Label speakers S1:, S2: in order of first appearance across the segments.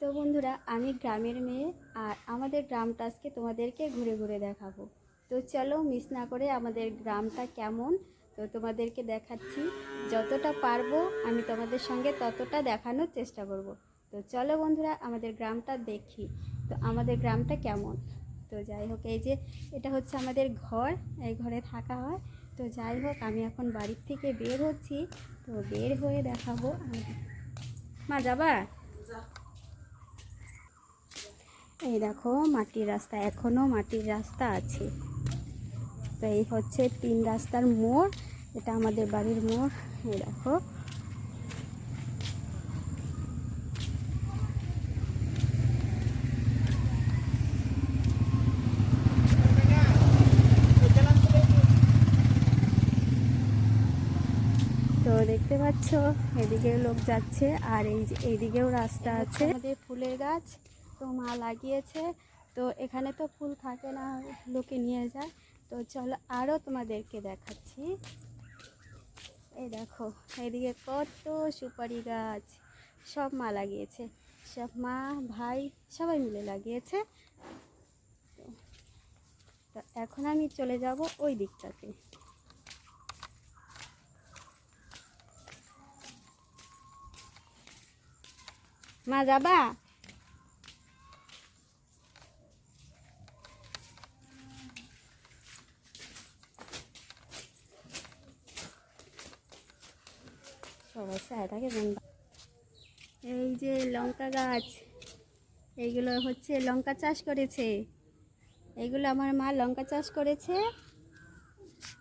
S1: তো বন্ধুরা, আমি গ্রামের মেয়ে আর আমাদের গ্রামটা আজকে তোমাদেরকে ঘুরে ঘুরে দেখাবো। তো চলো, মিস না করে আমাদের গ্রামটা কেমন? তো তোমাদেরকে দেখাচ্ছি, যতটা পারব আমি তোমাদের সঙ্গে ততটা দেখানোর চেষ্টা করব। তো চলো বন্ধুরা, আমাদের গ্রামটা দেখি। তো আমাদের গ্রামটা কেমন? তো যাই হোক, এই যে এটা হচ্ছে আমাদের ঘর, এই ঘরে থাকা হয়। তো যাই হোক, আমি এখন বাড়ির থেকে বের হচ্ছি। তো বের হয়ে দেখাবো। মা, যাবা? এই দেখো মাটির রাস্তা এখনও মাটির রাস্তা আছে। তো এই হচ্ছে তিন রাস্তার মোড় এটা আমাদের বাড়ির মোড় এই দেখো। তো দেখতে পাচ্ছ এদিকে লোক যাচ্ছে আর এই এইদিকেও রাস্তা আছে। আমাদের ফুলের গাছ। তো মা লাগিয়েছে। তো এখানে তো ফুল থাকে না, লোকে নিয়ে যায়। তো চলো আরও তোমাদেরকে দেখাচ্ছি। এই দেখো, এদিকে কত সুপারি গাছ, সব মা লাগিয়েছে। সব মা, ভাই, সবাই মিলে লাগিয়েছে। তো- এখন আমি চলে যাব ওই দিকটাতে। মা যাবা? সবাই চায় থাকে এই যে লঙ্কা গাছ, এইগুলো হচ্ছে লঙ্কা চাষ করেছে। এইগুলো আমার মা লঙ্কা চাষ করেছে।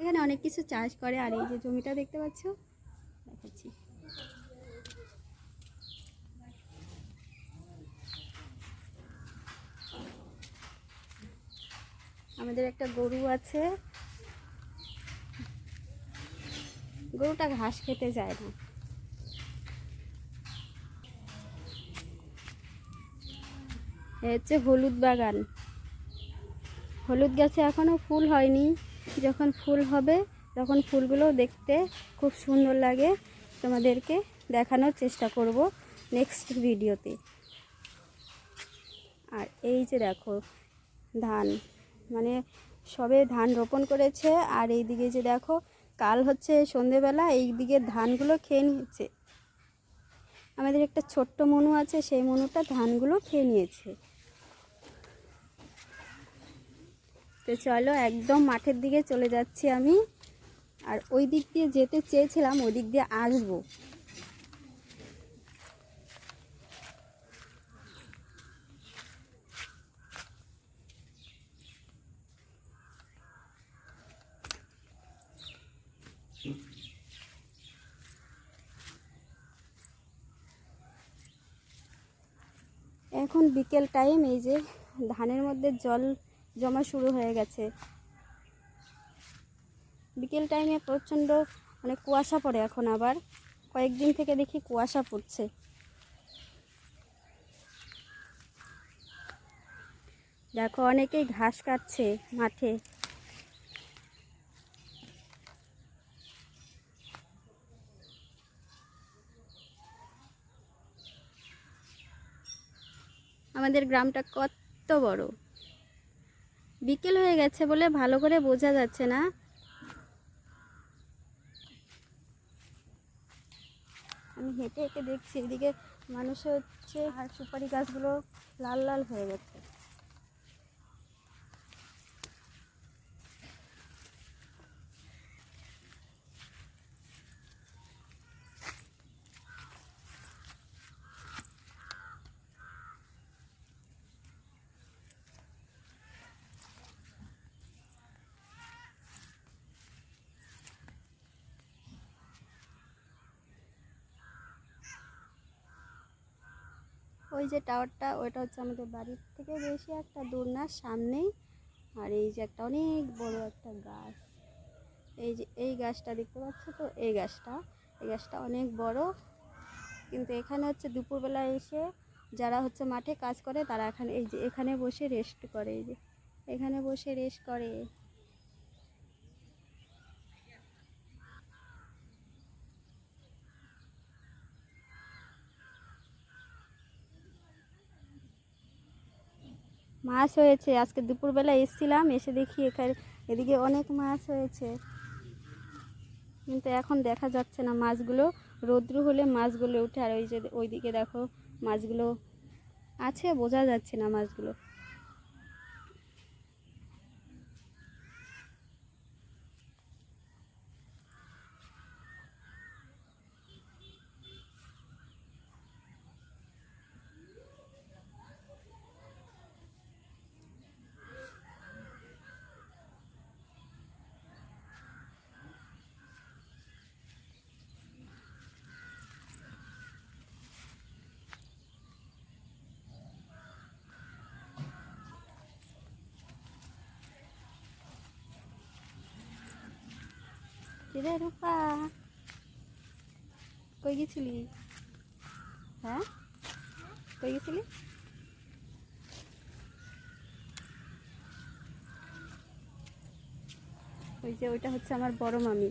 S1: এখানে অনেক কিছু চাষ করে, আর এই যে জমিটা দেখতে পাচ্ছ? দেখাচ্ছি। আমাদের একটা গরু আছে। গরুটা ঘাস খেতে যায় না। হচ্ছে হলুদ বাগান। হলুদ গাছে এখনও ফুল হয়নি। যখন ফুল হবে, তখন ফুলগুলো দেখতে খুব সুন্দর লাগে। তোমাদেরকে দেখানোর চেষ্টা করব নেক্সট ভিডিওতে। আর এই যে দেখো, ধান। মানে সবে ধান রোপণ করেছে, আর এই দিকে যে দেখো, কাল হচ্ছে সন্ধেবেলা এই দিকে ধানগুলো খেয়ে নিয়েছে। আমাদের একটা ছোট্ট মনু আছে, সেই মনুটা ধানগুলো খেয়ে নিয়েছে। তো চলো একদম মাঠের দিকে চলে যাচ্ছি আমি। আর ওই দিক দিয়ে যেতে চেয়েছিলাম, ওই দিক দিয়ে আসব। এখন বিকেল টাইম এই যে ধানের মধ্যে জল জমা শুরু হয়ে গেছে। বিকেল টাইমে প্রচণ্ড মানে কুয়াশা পড়ে এখন আবার। কয়েকদিন থেকে দেখি কুয়াশা পড়ছে। দেখো, অনেকেই ঘাস কাটছে মাঠে। আমাদের গ্রামটা কত বড়? বিকেল হয়ে গেছে বলে ভালো করে বোঝা যাচ্ছে না। আমি হেঁটে হেঁটে দেখছি, এদিকে মানুষ হচ্ছে, আর সুপারি গাছগুলো লাল লাল হয়ে গেছে। ওই যে টাওয়ারটা, ওইটা হচ্ছে আমাদের বাড়ির থেকে বেশি একটা দূর না, সামনেই। আর এই যে একটা অনেক বড় একটা গাছ। এই যে, এই গাছটা দেখতে পাচ্ছ তো? এই গাছটা এই গাছটা অনেক বড়। কিন্তু এখানে হচ্ছে দুপুরবেলা এসে যারা হচ্ছে মাঠে কাজ করে, তারা এখানে, এই যে এখানে বসে রেস্ট করে, এই যে। এখানে বসে রেস্ট করে। মাছ হয়েছে। আজকে দুপুরবেলা এসছিলাম, এসে দেখি এখানে এদিকে অনেক মাছ হয়েছে। কিন্তু এখন দেখা যাচ্ছে না মাছগুলো। রৌদ্র হলে মাছগুলো উঠে, আর ওই যে ওইদিকে দেখো মাছগুলো আছে, বোঝা যাচ্ছে না মাছগুলো। কিরে রূপা। কই গেছিলি? হ্যাঁ? কই গেছিলি? ওই যে ওইটা হচ্ছে আমার বড় মামি।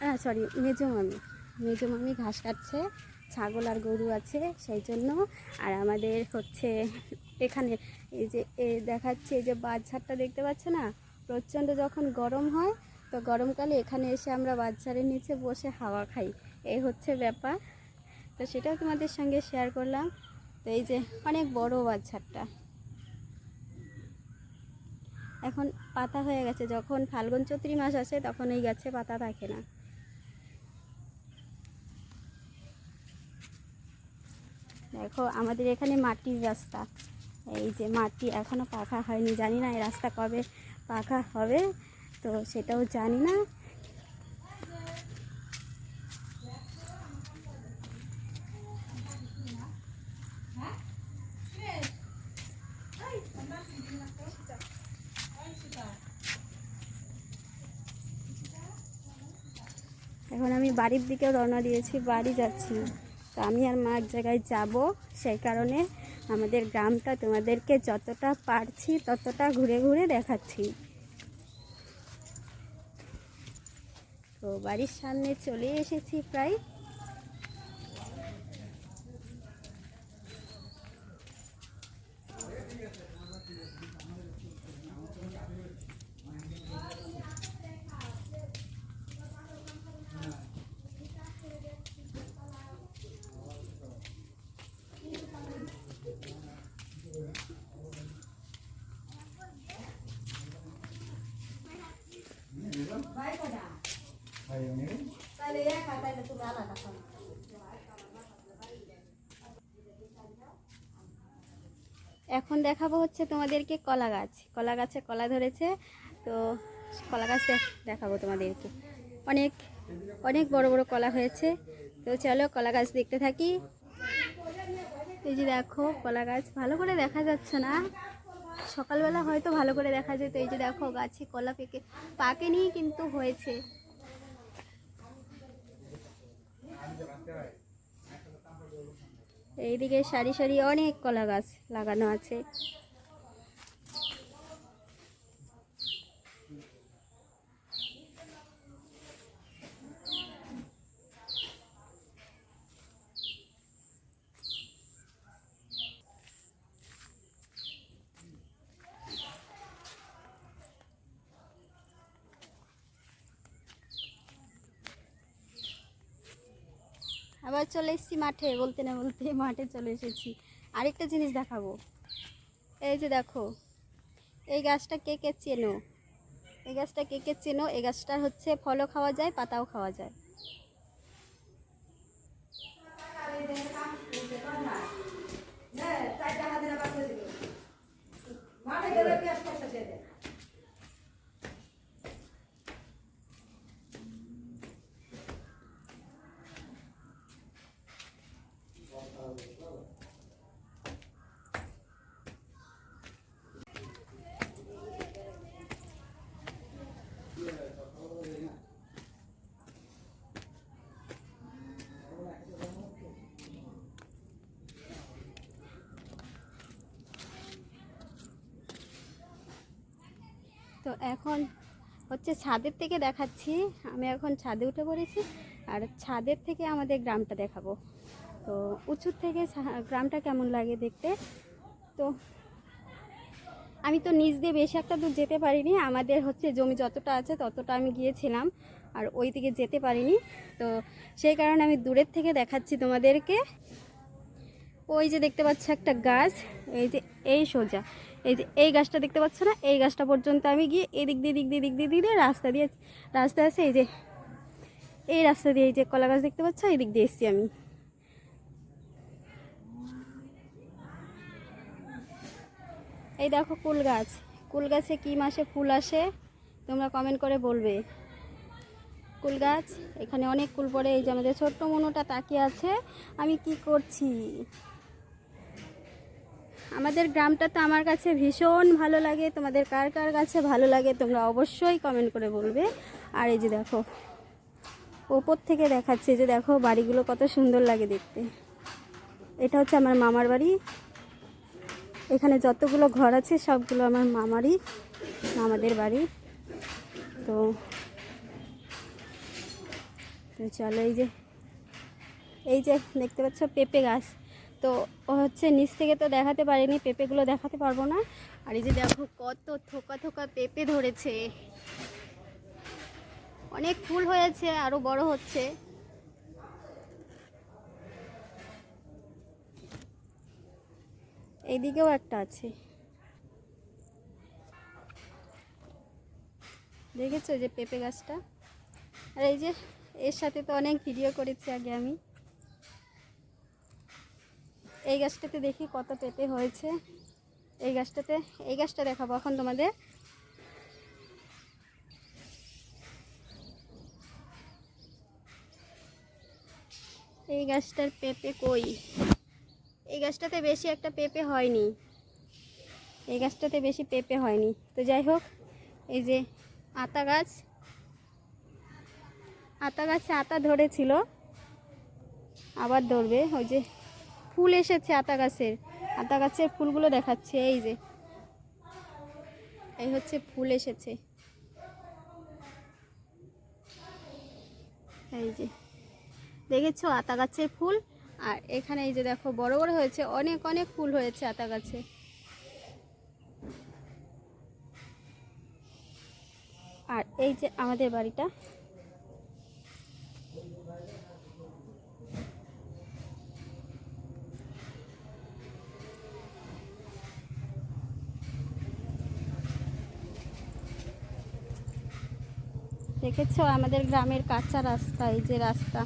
S1: হ্যাঁ সরি মেজো মামি। মেজো মামি ঘাস কাটছে, ছাগল আর গরু আছে সেই জন্য। আর আমাদের হচ্ছে এখানে এই যে দেখাচ্ছে এই যে বাচ্চারটা দেখতে পাচ্ছ না? প্রচণ্ড যখন গরম হয় তো গরমকালে এখানে এসে আমরা বাচ্চারের নিচে বসে হাওয়া খাই। এই হচ্ছে ব্যাপার। তো সেটাও তোমাদের সঙ্গে শেয়ার করলাম। তো এই যে অনেক বড় বাচ্চারটা এখন পাতা হয়ে গেছে। যখন ফাল্গুন চৈত্রী মাস আসে, তখন এই গাছে পাতা থাকে না। দেখো, আমাদের এখানে মাটির রাস্তা। এই যে মাটি এখনও পাখা হয়নি। জানি না এই রাস্তা কবে পাখা হবে। তো সেটাও জানি না। এখন আমি বাড়ির দিকে রওনা দিয়েছি, বাড়ি যাচ্ছি। তো আমি আর মা এক জায়গায় যাব, সেই কারণে আমাদের গ্রামটা তোমাদেরকে যতটা পারছি ততটা ঘুরে ঘুরে দেখাচ্ছি। তো বাড়ির সামনে চলে এসেছি প্রায়। এখন দেখাবো হচ্ছে তোমাদেরকে কলা গাছ। কলা গাছে কলা ধরেছে। তো কলা গাছ দেখাবো তোমাদেরকে। অনেক অনেক বড় বড় কলা হয়েছে। তো চলো কলা গাছ দেখতে থাকি। এই যে দেখো, কলা গাছ ভালো করে দেখা যাচ্ছে না। সকালবেলা হয়তো ভালো করে দেখা যেত। এই যে দেখো গাছে কলা পেকে পাকেনি, কিন্তু হয়েছে। এইদিকে সারি সারি অনেক কলা গাছ লাগানো আছে। চলে এসেছি মাঠে, বলতে না বলতে মাঠে চলে এসেছি। আরেকটা জিনিস দেখাবো। এই যে দেখো, এই গাছটা কে কে চেনো? এই গাছটা কে কে চেনো? এই গাছটা হচ্ছে ফলও খাওয়া যায়, পাতাও খাওয়া যায়। তো এখন হচ্ছে ছাদের থেকে দেখাচ্ছি। আমি এখন ছাদে উঠে পড়েছি আর ছাদের থেকে আমাদের গ্রামটা দেখাবো। তো উঁচুর থেকে গ্রামটা কেমন লাগে দেখতে? তো আমি তো নিচ দিয়ে বেশি একটা দূর যেতে পারিনি। আমাদের হচ্ছে জমি যতটা আছে ততটা আমি গিয়েছিলাম আর ওই দিকে যেতে পারিনি। তো সেই কারণে আমি দূরের থেকে দেখাচ্ছি তোমাদেরকে। ওই যে দেখতে পাচ্ছ একটা গাছ, এই যে এই সোজা। এই যে, এই গাছটা দেখতে পাচ্ছ না? এই গাছটা পর্যন্ত আমি গিয়ে এদিক দিয়ে দিক দিয়ে দিক দিয়ে দিক দিয়ে রাস্তা দিয়ে, রাস্তা আছে, এই যে, এই রাস্তা দিয়ে এই যে কলা গাছ দেখতে পাচ্ছ? এই দিক দিয়ে এসছি আমি। এই দেখো কুল গাছ। কুল গাছে কী মাসে ফুল আসে? তোমরা কমেন্ট করে বলবে। কুল গাছ, এখানে অনেক কুল পড়ে, এই যে আমাদের ছোট্ট মনোটা তাকিয়ে আছে। আমি কি করছি? আমাদের গ্রামটা তো আমার কাছে ভীষণ ভালো লাগে। তোমাদের কার কার কাছে ভালো লাগে তোমরা অবশ্যই কমেন্ট করে বলবে। আর এই যে দেখো, ওপর থেকে দেখাচ্ছে যে দেখো বাড়িগুলো কত সুন্দর লাগে দেখতে। এটা হচ্ছে আমার মামার বাড়ি। এখানে যতগুলো ঘর আছে সবগুলো আমার মামারই, মামাদের বাড়ি। তো চলো এই যে এই যে দেখতে পাচ্ছ পেঁপে গাছ। তো হচ্ছে নিচ থেকে তো দেখাতে পারিনি, পেঁপেগুলো দেখাতে পারব না। আর এই যে দেখো কত থোকা থোকা পেঁপে ধরেছে। অনেক ফুল হয়েছে, আরও বড় হচ্ছে। এইদিকেও একটা আছে। দেখেছ যে পেঁপে গাছটা? আর এই যে এর সাথে তো অনেক ভিডিও করেছি আগে আমি। এই গাছটাতে দেখি কত পেঁপে হয়েছে। এই গাছটাতে, এই গাছটা দেখাবো এখন তোমাদের। এই গাছটার পেঁপে কই? এই গাছটাতে বেশি একটা পেঁপে হয়নি। এই গাছটাতে বেশি পেঁপে হয়নি। তো যাই হোক, এই যে আতা গাছ। আতা গাছে আতা ধরেছিল। আবার ধরবে, ওই যে ফুল এসেছে আতা গাছের। আতা গাছের ফুলগুলো দেখাচ্ছে, এই যে। এই হচ্ছে ফুল এসেছে। এই যে। দেখেছ? আতা গাছের ফুল। আর এখানে এই যে দেখো, বড় বড় হয়েছে, অনেক অনেক ফুল হয়েছে আতা গাছে। আর এই যে আমাদের বাড়িটা। দেখেছ? আমাদের গ্রামের কাঁচা রাস্তা এই যে রাস্তা।